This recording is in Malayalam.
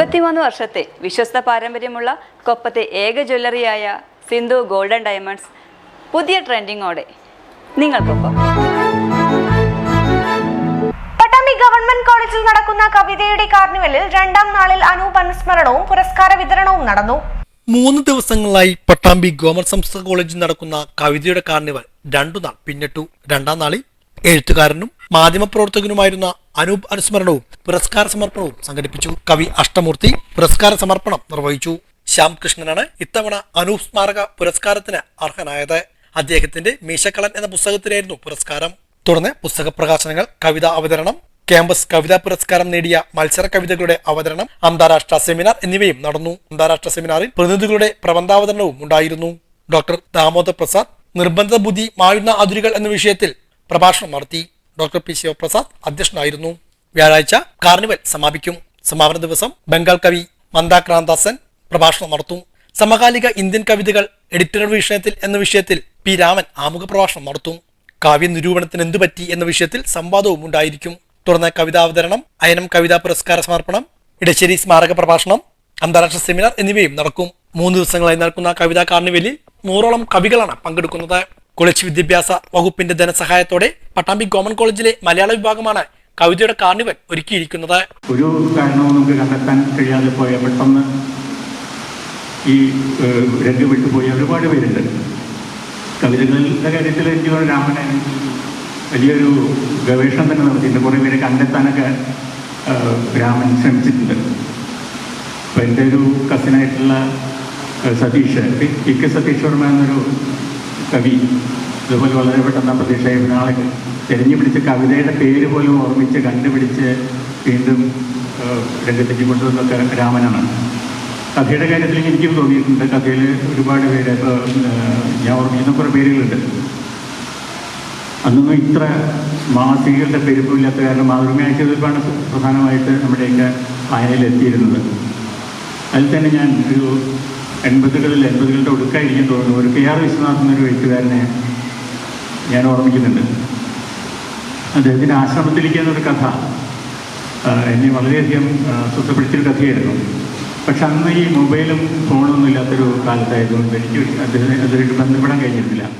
അൻപത്തിമൂന്ന് വർഷത്തെ വിശ്വസ്ത പാരമ്പര്യമുള്ള കൊപ്പത്തെ ഏക ജ്വല്ലറിയായ സിന്ധു ഗോൾഡൻ ഡയമണ്ട്സ് പുതിയ ട്രെൻഡിങ്ങോടെ നിങ്ങൾക്കൊപ്പം. പട്ടാമ്പി ഗവൺമെന്റ് കോളേജിൽ നടക്കുന്ന കവിതയുടെ കാർണിവലിൽ രണ്ടാം നാളിൽ അനൂപ് അനുസ്മരണവും പുരസ്കാര വിതരണവും നടന്നു. മൂന്ന് ദിവസങ്ങളായി പട്ടാമ്പി ഗവൺമെന്റ് സംസ്കൃത കോളേജിൽ നടക്കുന്ന കവിതയുടെ കാർണിവൽ രണ്ടു നാൾ പിന്നിട്ടു. രണ്ടാം നാളിൽ എഴുത്തുകാരനും മാധ്യമപ്രവർത്തകനുമായിരുന്ന അനൂപ് അനുസ്മരണവും പുരസ്കാര സമർപ്പണവും സംഘടിപ്പിച്ചു. കവി അഷ്ടമൂർത്തി പുരസ്കാര സമർപ്പണം നിർവഹിച്ചു. ശ്യാം കൃഷ്ണനാണ് ഇത്തവണ അനൂപ് സ്മാരക പുരസ്കാരത്തിന് അർഹനായത്. അദ്ദേഹത്തിന്റെ മീശക്കളൻ എന്ന പുസ്തകത്തിനായിരുന്നു പുരസ്കാരം. തുടർന്ന് പുസ്തക പ്രകാശനങ്ങൾ കവിതാ അവതരണം ക്യാമ്പസ് കവിതാ പുരസ്കാരം നേടിയ മത്സര കവിതകളുടെ അവതരണം അന്താരാഷ്ട്ര സെമിനാർ എന്നിവയും നടന്നു. അന്താരാഷ്ട്ര സെമിനാറിൽ പ്രതിനിധികളുടെ പ്രബന്ധാവതരണവും ഉണ്ടായിരുന്നു. ഡോക്ടർ ദാമോദർ പ്രസാദ് നിർബന്ധ ബുദ്ധി മായുന്ന അതിരുകൾ എന്ന വിഷയത്തിൽ പ്രഭാഷണം നടത്തി. ഡോക്ടർ പി ശിവപ്രസാദ് അധ്യക്ഷനായിരുന്നു. വ്യാഴാഴ്ച കാർണിവൽ സമാപിക്കും. സമാപന ദിവസം ബംഗാൾ കവി മന്ദാക്രാന്താസൻ പ്രഭാഷണം നടത്തും. സമകാലിക ഇന്ത്യൻ കവിതകൾ എഡിറ്ററൽ വിഷയത്തിൽ എന്ന വിഷയത്തിൽ പി രാമൻ ആമുഖ പ്രഭാഷണം നടത്തും. കാവ്യ നിരൂപണത്തിന് എന്തുപറ്റി എന്ന വിഷയത്തിൽ സംവാദവും ഉണ്ടായിരിക്കും. തുടർന്ന് കവിതാവതരണം അയനം കവിതാ പുരസ്കാര സമർപ്പണം ഇടശ്ശേരി സ്മാരക പ്രഭാഷണം അന്താരാഷ്ട്ര സെമിനാർ എന്നിവയും നടക്കും. മൂന്ന് ദിവസങ്ങളായി നടക്കുന്ന കവിതാ കാർണിവലിൽ നൂറോളം കവികളാണ് പങ്കെടുക്കുന്നത്. കോളേജ് വിദ്യാഭ്യാസ വകുപ്പിന്റെ ധനസഹായത്തോടെ പട്ടാമ്പി ഗവൺമെന്റ് കോളേജിലെ മലയാള വിഭാഗമാണ് കവിതയുടെ കാർണിവൽ ഒരുക്കിയിരിക്കുന്നത്. ഒരു കാരണവും നമുക്ക് കണ്ടെത്താൻ കഴിയാതെ പോയ പെട്ടെന്ന് ഈ രംഗം വിട്ടുപോയ ഒരുപാട് പേരുണ്ട്. കവിതകളുടെ കാര്യത്തിൽ എനിക്ക് രാമനെ വലിയൊരു ഗവേഷണം തന്നെ നടത്തിയിട്ടുണ്ട്. കുറേ പേരെ കണ്ടെത്താനൊക്കെ രാമൻ ശ്രമിച്ചിട്ടുണ്ട്. അപ്പം എന്റെ ഒരു കസിനായിട്ടുള്ള സതീഷ് പി കെ സതീഷ് വർമ്മ എന്നൊരു കവി ഇതുപോലെ വളരെ പെട്ടെന്ന് പ്രതീക്ഷയായ ആളെ തിരഞ്ഞു പിടിച്ച് കവിതയുടെ പേര് പോലും ഓർമ്മിച്ച് കണ്ടുപിടിച്ച് വീണ്ടും രംഗത്തേക്ക് കൊണ്ടുവന്നൊക്കെ രാമനാണ്. കഥയുടെ കാര്യത്തിൽ എനിക്കും തോന്നിയിട്ടുണ്ട്. കഥയിൽ ഒരുപാട് പേര് ഇപ്പോൾ ഞാൻ ഓർമ്മിക്കുന്ന കുറേ പേരുകളുണ്ട്. അന്നൊന്നും ഇത്ര മാസികകളുടെ പെരുപ്പില്ലാത്ത കാരണം മാതൃകയാഴ്ചയിലാണ് പ്രധാനമായിട്ട് നമ്മുടെയൊക്കെ വായനയിൽ എത്തിയിരുന്നത്. അതിൽ തന്നെ ഞാൻ ഒരു എൺപതുകളിൽ എൺപതുകളുടെ ഒടുക്കായിരിക്കും തോന്നുന്നു. ഒരു കെ ആർ വിശ്വനാഥ് എന്നൊരു എഴുത്തുകാരനെ ഞാൻ ഓർമ്മിക്കുന്നുണ്ട്. അദ്ദേഹത്തിന്റെ ആശ്രമത്തിലേക്ക് എന്നൊരു കഥ എന്നെ വളരെയധികം സ്വസ്ഥപ്പെടുത്തിയൊരു കഥയായിരുന്നു. പക്ഷെ അന്ന് ഈ മൊബൈലും ഫോണൊന്നും ഇല്ലാത്തൊരു കാലത്തായതുകൊണ്ട് എനിക്ക് അദ്ദേഹത്തെ അതുമായിട്ട് ബന്ധപ്പെടാൻ കഴിഞ്ഞിട്ടില്ല